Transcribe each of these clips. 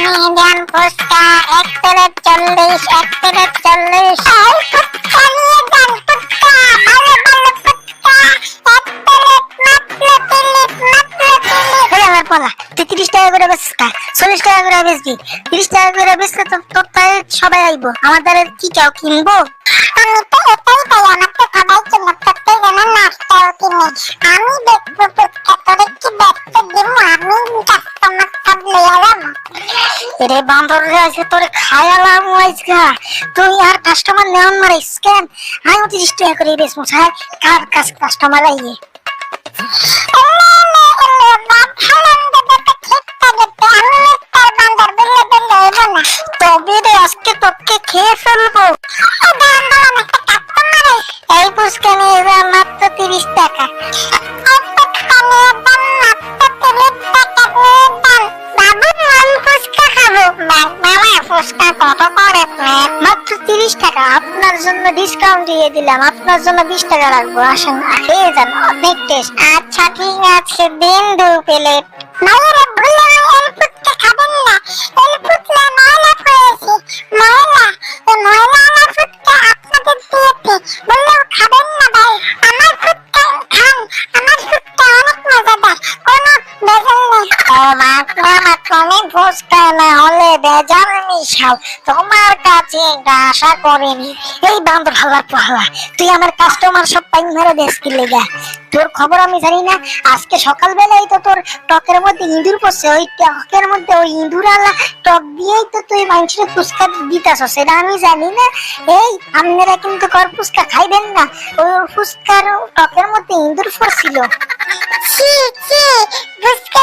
ফুচকানি দেন ফুচকা এক প্লেট চল্লিশ এক প্লেট চল্লিশ এই তিরিশ টাকা করে বেচিস কা চল্লিশ টাকা করে বেচবি তিরিশ টাকা করে বেচলে তো সবাই আইবো আমার কি চাও কিনবো আমি তো এটাই জন্য রে বান্দর রে, আজকে তোরে খায়ালাম আজকা। তুই আর কাস্টমার নেওয়ান মারে কেন আমি তিরিশ টাকা করে বেচবো মশাই, কার কাজ কাস্টমার আইয়ে তবে রে আজকে তোকে খেয়ে ফেলব। তিরিশ টাকা। আপনার জন্য ডিসকাউন্ট দিয়ে দিলাম। আপনার জন্য বিশ টাকা অনেক টেস্ট আচ্ছা ঠিক আছে দিন দু প্লেট ফুচকা না হলে মিশাও। তোমার কাছে এটা আশা এই বান্দর হালার তুই আমার কাস্টমার সব পাইন দেশ কি লেগা? তোর খবর আমি জানি না। আজকে সকালবেলায় তো তোর টকের মধ্যে ইঁদুর পড়ছে। ওই টকের মধ্যে ওই ইঁদুর আলা টক দিয়েই তো তুই মানুষের ফুচকা দিতাছ, সেটা আমি জানি না। এই, আপনারা কিন্তু কর ফুচকা খাইবেন না। ওই ফুচকার টকের মধ্যে ইঁদুর পড়ছিল। ছি ছি, ফুচকা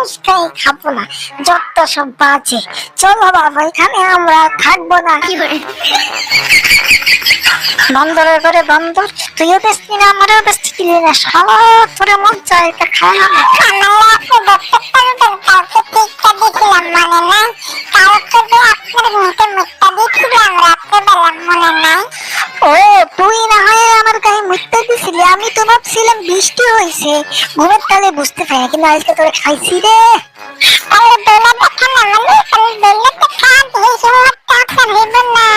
ফুচকাই খাব না। যত সব বাজে। চলো বাবা এখানে আমরা থাকব না। বন্দরের ঘরে বন্দর তুইও বেশি না আমারও বেশি কিনে? না সারা তোরে মন চাই এটা খায় না মনে নাই কাউকে যে আপনার মুখে মুখটা দিয়েছিলাম রাত্রেবেলা মনে নাই ও তুই না হয় আমার গায়ে মুখতে দিছিলি আমি তো ভাবছিলাম হয়েছে ঘুমের তালে বুঝতে পারে কিন্তু আজকে তোরে খাইছি রে। তাহলে দোলা দেখেন আমাদের তাহলে দোলা তো খান এই আপনার হইব না।